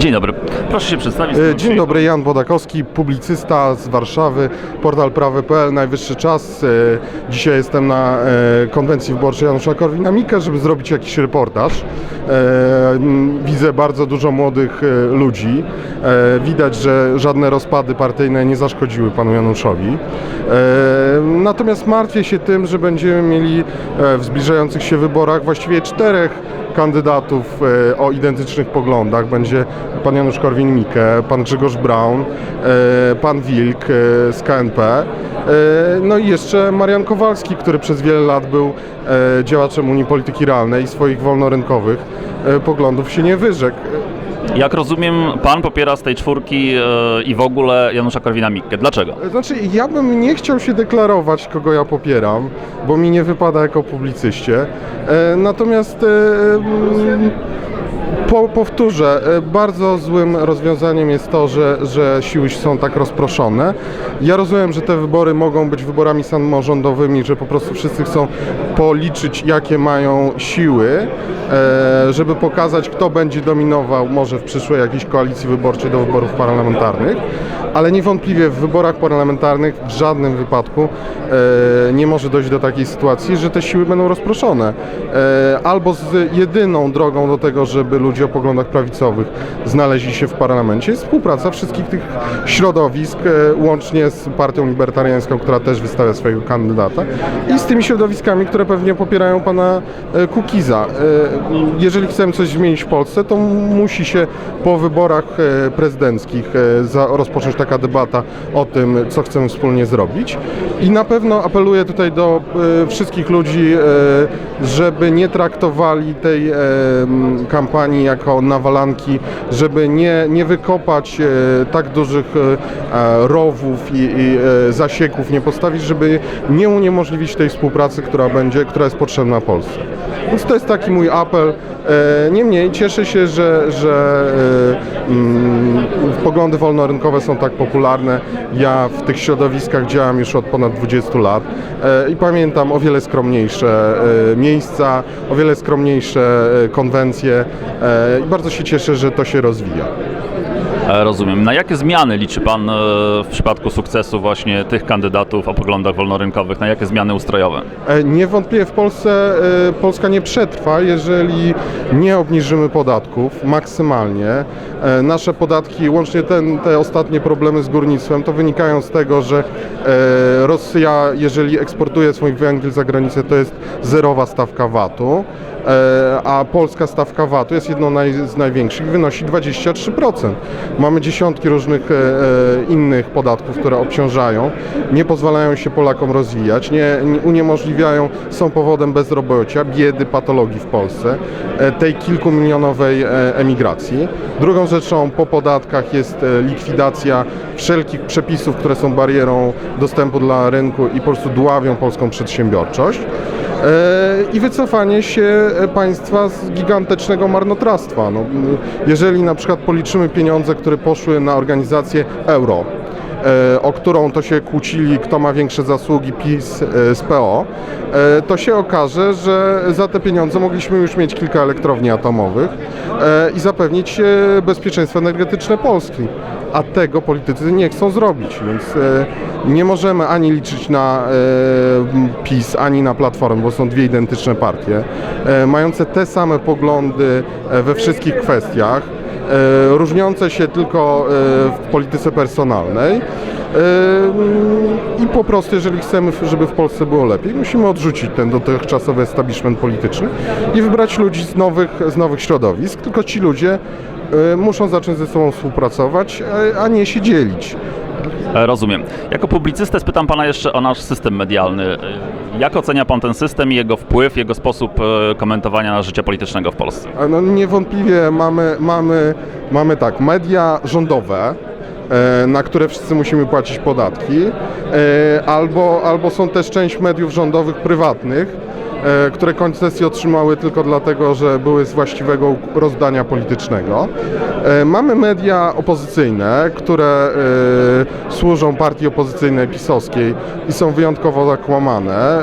Dzień dobry. Proszę się przedstawić. E, Dzień dobry, Jan Bodakowski, publicysta z Warszawy, portal prawy.pl, najwyższy czas. E, Dzisiaj jestem na e, konwencji wyborczej Janusza Korwina-Mikke, żeby zrobić jakiś reportaż. E, Widzę bardzo dużo młodych e, ludzi. E, Widać, że żadne rozpady partyjne nie zaszkodziły panu Januszowi. Natomiast martwię się tym, że będziemy mieli w zbliżających się wyborach właściwie czterech kandydatów o identycznych poglądach. Będzie pan Janusz Korwin-Mikke, pan Grzegorz Braun, pan Wilk z KNP, no i jeszcze Marian Kowalski, który przez wiele lat był działaczem Unii Polityki Realnej i swoich wolnorynkowych poglądów się nie wyrzekł. Jak rozumiem, pan popiera z tej czwórki e, i w ogóle Janusza Korwina-Mikke. Dlaczego? Znaczy, ja bym nie chciał się deklarować, kogo ja popieram, bo mi nie wypada jako publicyście. E, natomiast e, mm, po, powtórzę, e, bardzo złym rozwiązaniem jest to, że, że siły są tak rozproszone. Ja rozumiem, że te wybory mogą być wyborami samorządowymi, że po prostu wszyscy chcą policzyć, jakie mają siły, e, żeby pokazać, kto będzie dominował może w przyszłej jakiejś koalicji wyborczej do wyborów parlamentarnych, ale niewątpliwie w wyborach parlamentarnych w żadnym wypadku e, nie może dojść do takiej sytuacji, że te siły będą rozproszone. Albo z jedyną drogą do tego, żeby ludzie o poglądach prawicowych znaleźli się w parlamencie współpraca wszystkich tych środowisk, e, łącznie z Partią Libertariańską, która też wystawia swojego kandydata i z tymi środowiskami, które pewnie popierają pana e, Kukiza. E, Jeżeli chcemy coś zmienić w Polsce, to musi się po wyborach prezydenckich rozpocząć taka debata o tym, co chcemy wspólnie zrobić. I na pewno apeluję tutaj do wszystkich ludzi, żeby nie traktowali tej e, kampanii jako nawalanki, żeby nie, nie wykopać e, tak dużych e, e, rowów i, i zasieków, nie postawić, żeby nie uniemożliwić tej współpracy, która będzie, która jest potrzebna Polsce. Więc to jest taki mój apel. E, Niemniej cieszę się, że, że e, mm, poglądy wolnorynkowe są tak popularne. Ja w tych środowiskach działam już od ponad 20 lat e, i pamiętam o wiele skromniejsze miejsca, o wiele skromniejsze konwencje i bardzo się cieszę, że to się rozwija. E, Rozumiem. Na jakie zmiany liczy pan e, w przypadku sukcesu właśnie tych kandydatów o poglądach wolnorynkowych? Na jakie zmiany ustrojowe? E, Niewątpliwie w Polsce Polska nie przetrwa, jeżeli nie obniżymy podatków maksymalnie. Nasze podatki, łącznie ten, te ostatnie problemy z górnictwem, to wynikają z tego, że Rosja, jeżeli eksportuje swój węgiel za granicę, to jest zerowa stawka VAT-u. A polska stawka VAT-u jest jedną z największych, wynosi 23%. Mamy dziesiątki różnych e, e, innych podatków, które obciążają, nie pozwalają się Polakom rozwijać, nie, nie uniemożliwiają, są powodem bezrobocia, biedy, patologii w Polsce, e, tej kilkumilionowej emigracji. Drugą rzeczą po podatkach jest likwidacja wszelkich przepisów, które są barierą dostępu dla rynku i po prostu dławią polską przedsiębiorczość. E, i wycofanie się e, państwa z gigantycznego marnotrawstwa. No, jeżeli na przykład policzymy pieniądze, które poszły na organizację euro, o którą to się kłócili, kto ma większe zasługi PiS e, z PO, e, to się okaże, że za te pieniądze mogliśmy już mieć kilka elektrowni atomowych e, i zapewnić e, bezpieczeństwo energetyczne Polski. A tego politycy nie chcą zrobić, więc e, nie możemy ani liczyć na e, PiS, ani na Platformę, bo są dwie identyczne partie, e, mające te same poglądy e, we wszystkich kwestiach, e, różniące się tylko e, w polityce personalnej. E, I po prostu, jeżeli chcemy, żeby w Polsce było lepiej, musimy odrzucić ten dotychczasowy establishment polityczny i wybrać ludzi z nowych, z nowych środowisk. Tylko ci ludzie e, muszą zacząć ze sobą współpracować, a- a nie się dzielić. E, Rozumiem. Jako publicystę spytam pana jeszcze o nasz system medialny. E, Jak ocenia pan ten system i jego wpływ, jego sposób e, komentowania na życie politycznego w Polsce? No niewątpliwie mamy, mamy, mamy tak, media rządowe, na które wszyscy musimy płacić podatki, e, albo, albo są też część mediów rządowych prywatnych, e, które koncesje otrzymały tylko dlatego, że były z właściwego rozdania politycznego. E, Mamy media opozycyjne, które e, służą partii opozycyjnej pisowskiej i są wyjątkowo zakłamane. E,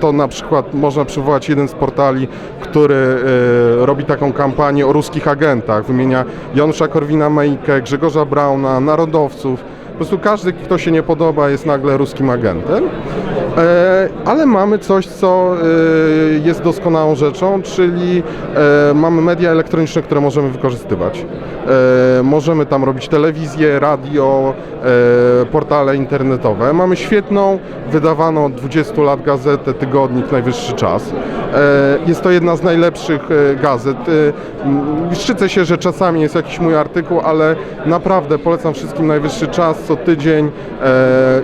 To na przykład można przywołać jeden z portali, który e, robi taką kampanię o ruskich agentach. Wymienia Janusza Korwina-Majkę, Grzegorza Brauna, narodowców. Po prostu każdy, kto się nie podoba, jest nagle ruskim agentem. E, ale mamy coś, co e, jest doskonałą rzeczą, czyli e, mamy media elektroniczne, które możemy wykorzystywać. Możemy tam robić telewizję, radio, portale internetowe. Mamy świetną, wydawaną od 20 lat gazetę Tygodnik Najwyższy Czas. Jest to jedna z najlepszych gazet. Szczycę się, że czasami jest jakiś mój artykuł, ale naprawdę polecam wszystkim Najwyższy Czas co tydzień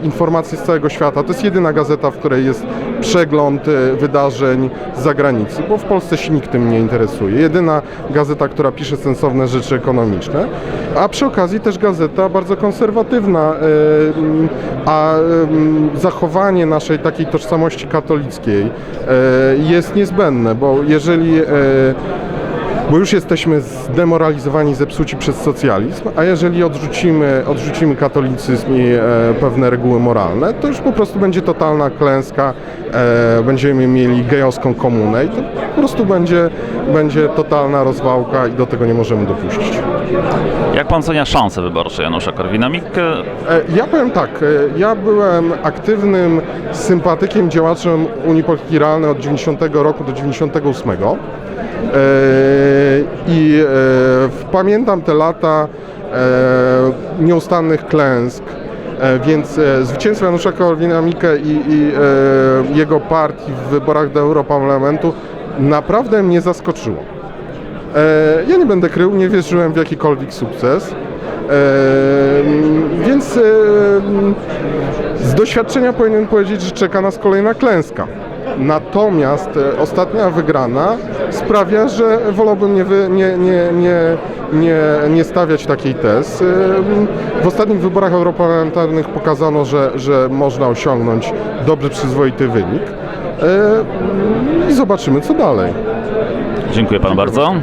informacje z całego świata. To jest jedyna gazeta, w której jest przegląd e, wydarzeń z zagranicy, bo w Polsce się nikt tym nie interesuje. Jedyna gazeta, która pisze sensowne rzeczy ekonomiczne, a przy okazji też gazeta bardzo konserwatywna, e, a zachowanie naszej takiej tożsamości katolickiej e, jest niezbędne, bo jeżeli bo już jesteśmy zdemoralizowani, zepsuci przez socjalizm, a jeżeli odrzucimy, odrzucimy katolicyzm i e, pewne reguły moralne, to już po prostu będzie totalna klęska, e, będziemy mieli gejowską komunę i to po prostu będzie, będzie totalna rozwałka i do tego nie możemy dopuścić. Jak pan ocenia szanse wyborcze Janusza Korwina-Mikke? E, Ja powiem tak, e, ja byłem aktywnym sympatykiem, działaczem Unii Polityki Realnej od 90 roku do 98. E, I e, pamiętam te lata e, nieustannych klęsk, e, więc zwycięstwo Janusza Korwina-Mikke i, i jego partii w wyborach do Europarlamentu naprawdę mnie zaskoczyło. Ja nie będę krył, nie wierzyłem w jakikolwiek sukces. Więc z doświadczenia powinienem powiedzieć, że czeka nas kolejna klęska. Natomiast e, ostatnia wygrana sprawia, że wolałbym nie, wy, nie, nie, nie, nie, nie stawiać takiej tez. E, W ostatnich wyborach europarlamentarnych pokazano, że, że można osiągnąć dobry, przyzwoity wynik. E, I zobaczymy, co dalej. Dziękuję panu bardzo.